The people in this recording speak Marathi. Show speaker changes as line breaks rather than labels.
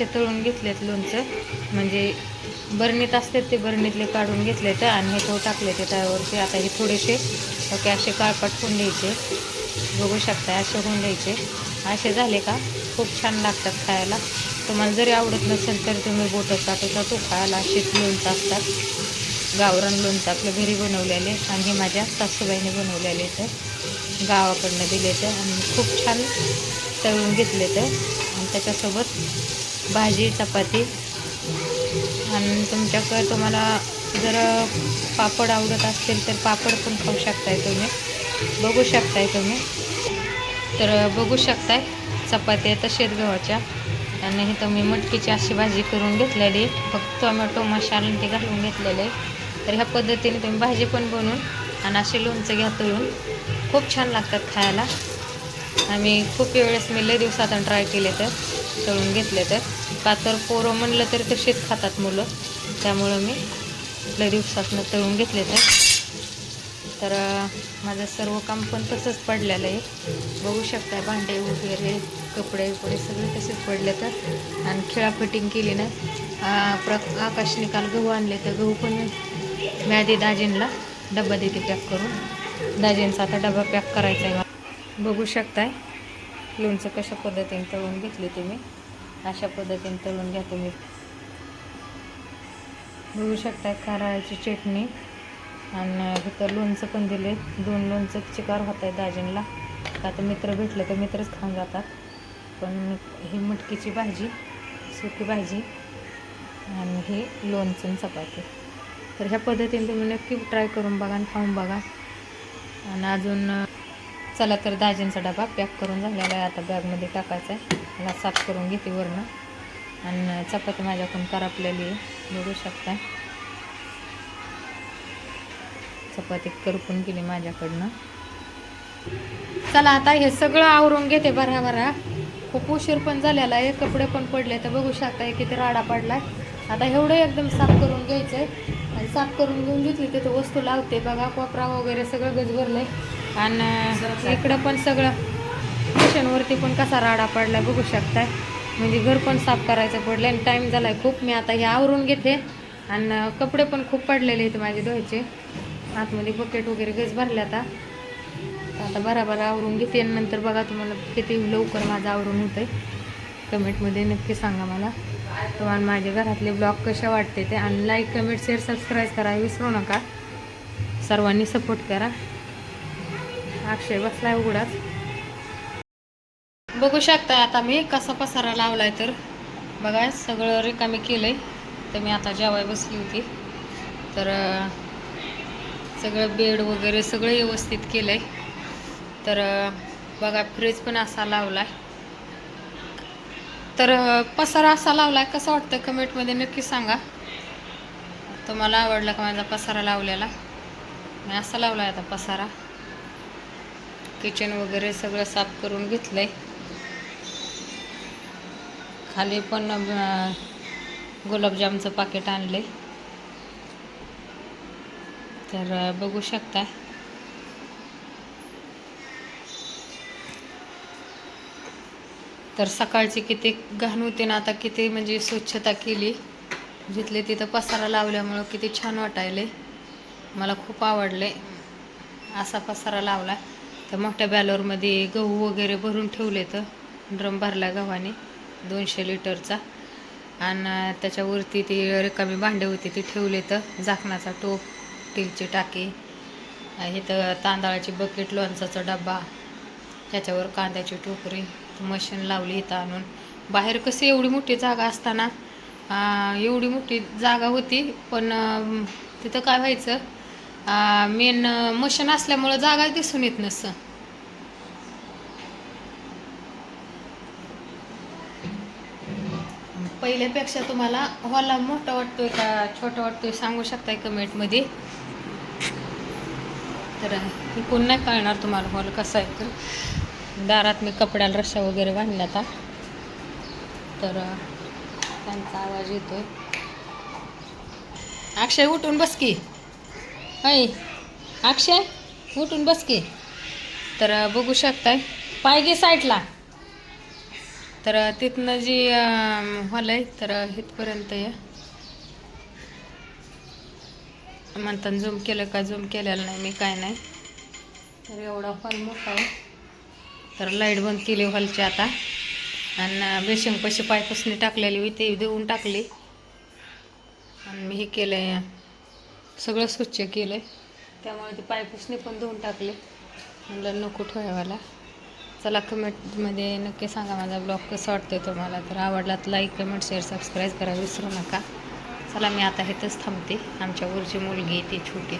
ते तळून घेतलेत लोणचं. म्हणजे बरणीत असतात ते बरणीतले काढून घेतले तर आणि हे तो टाकले ते त्यावरती आता हे थोडेसे ओके असे काळपाट होऊन द्यायचे. बघू शकता असे होऊन द्यायचे. असे झाले का? खूप छान लागतात खायला. तुम्हाला जरी आवडत नसेल तर तुम्ही बोटं टाकता तो खायला असेच लोणचं असतात. गावरान लोणचं आपलं घरी बनवलेले आणि हे माझ्या सासूबाईने बनवलेले तर गावाकडनं दिले तर आणि खूप छान तळून घेतले तर आणि त्याच्यासोबत भाजी चपाती. आणि तुमच्याकडं तुम्हाला जर पापड आवडत असतील तर पापड पण खाऊ शकताय तुम्ही. बघू शकताय तुम्ही. तर बघू शकताय चपात्या तसेच गव्हाच्या. आणि हे तुम्ही मटकीची अशी भाजी करून घेतलेली. फक्त टोमॅटो मसाला आणि ते घालून घेतलेले. तर ह्या पद्धतीने तुम्ही भाजी पण बनवून आणि असे लोणचं घ्या तळून. खूप छान लागतात खायला. आम्ही खूप वेळेस मी लय दिवसातून ट्राय केले तर तळून घेतले तर. का तर पोरं म्हणलं तर तसेच खातात मुलं. त्यामुळं मी आपल्या दिवसातनं तळून घेतले तर तर माझं सर्व काम पण तसंच पडलेलं आहे. बघू शकता भांडे वगैरे कपडे वगैरे सगळे तसेच पडले तर. आणि खेळा फिटिंग केली ना. प्र आकाशने काल गहू आणले तर गहू पण मी आधी दाजींला डबा देते पॅक करून. दाजींचा आता डबा पॅक करायचा आहे बघू शकताय. लोणचं कशा पद्धतीने तळून घेतले तुम्ही. अशा पद्धतीने तळून घ्या तुम्ही. बघू शकता कारळाची चटणी. आणि इथं लोणचं पण दिले दोन लोणचं चिकार होत आहे दाजींला आता मित्र भेटले तर मित्रच खाऊन जातात. पण ही मटकीची भाजी सुकी भाजी आणि हे लोणचं चपाती. तर ह्या पद्धतीने तुम्ही नक्की ट्राय करून बघा आणि खाऊन बघा. आणि अजून चला तर दाजींचा डबा पॅक करून झालेला आहे. आता बॅगमध्ये टाकायचा आहे. मला साफ करून घेते वरनं. आणि चपाती माझ्याकडून करापलेली आहे. बघू शकता. चपाती करपून गेली माझ्याकडनं. चला आता हे सगळं आवरून घेते भरा भरा खूप उशीर पण झालेला आहे. कपडे पण पडले तर बघू शकता किती राडा पडलाय. आता एवढं एकदम साफ करून घ्यायचंय. आणि साफ करून घेऊन घेतली तिथं वस्तू लावते. बघा कोपरा वगैरे सगळं गज आहे आणि इकडं पण सगळं. किचनवरती पण कसा राडा पडला बघू शकताय. म्हणजे घर पण साफ करायचं पडलं आणि टाईम झालाय खूप. मी आता हे आवरून घेते. आणि कपडे पण खूप पडलेले आहेत माझे धुवायचे. आतमध्ये बकेट वगैरे गज भरले आता. आता बराबर आवरून घेते आणि नंतर बघा तुम्हाला किती लवकर माझं आवरून होतं आहे कमेंटमध्ये नक्की सांगा मला. तुम्हाला माझे घरातले ब्लॉग कसे वाटते ते. आणि लाईक कमेंट शेअर सबस्क्राईब करा. विसरू नका. सर्वांनी सपोर्ट करा. अक्षय बसलाय उघडाच. बघू शकता आता मी कसा पसारा लावलाय तर. बघा सगळं रिकामी केलंय. तर मी आता जेवाय बसली होती. तर सगळं बेड वगैरे सगळं व्यवस्थित केलंय. तर बघा फ्रीज पण असा लावलाय. तर पसारा असा लावलाय. कसं वाटतं कमेंटमध्ये नक्की सांगा. तुम्हाला आवडला का माझा पसारा लावलेला? मी असा लावलाय आता पसारा. किचन वगैरे सगळं साफ करून घेतलंय. खाली पण गुलाबजामचं पाकिट आणलंय. तर बघू शकता. तर सकाळची किती घाण होते ना आता किती म्हणजे स्वच्छता केली. जिथले तिथं पसारा लावल्यामुळं किती छान वाटायले. मला खूप आवडले असा पसारा लावला. तर मोठ्या बॅलरमध्ये गहू वगैरे भरून ठेवले तर ड्रम भरला गव्हाने दोनशे लिटरचा. आणि त्याच्यावरती ती रिकामी भांडे होती ती ठेवले तर झाकणाचा टोप स्टीलची टाकी इथं तांदळाची बकेट लोणचाचा डबा त्याच्यावर कांद्याची टोकरी मशीन लावली इथं आणून. बाहेर कशी एवढी मोठी जागा असताना एवढी मोठी जागा होती पण तिथं काय व्हायचं मेन मशीन असल्यामुळं जागा दिसून येत नसं. पहिल्यापेक्षा तुम्हाला हॉल मोठा वाटतोय का छोटा वाटतोय सांगू शकताय कमेंटमध्ये? तर इकून कोण नाही कळणार तुम्हाला हॉल कसा आहे तर. दारात मी कपड्याला रश्या वगैरे बांधल्या आता तर त्यांचा आवाज येतोय. अक्षय उठून बस की. ऐ अक्षय उठून बस की. तर बघू शकताय. पाय घे साईडला. तर तिथनं जी हॉल आहे तर इथपर्यंत या. म्हणतात झूम केलं का झूम केलेलं नाही मी काय नाही. तर एवढा हॉल मोठा आहे. तर लाइट बंद केली हॉलची आता. आणि बेशिंग पैसे पायपासनी टाकलेली होती देऊन टाकली. आणि मी हे केलं आहे सगळं स्वच्छ केलं आहे त्यामुळे ते पायपुसणे पण धुवून टाकले. म्हणलं नको ठेवायला. चला कमेंटमध्ये नक्की सांगा माझा ब्लॉग कसा आहे तुम्हाला. तर आवडला तर लाईक कमेंट शेअर सबस्क्राईब करा. विसरू नका. चला मी आता हेतच थांबते. आमच्या वरची मुलगी आहे ती छोटी.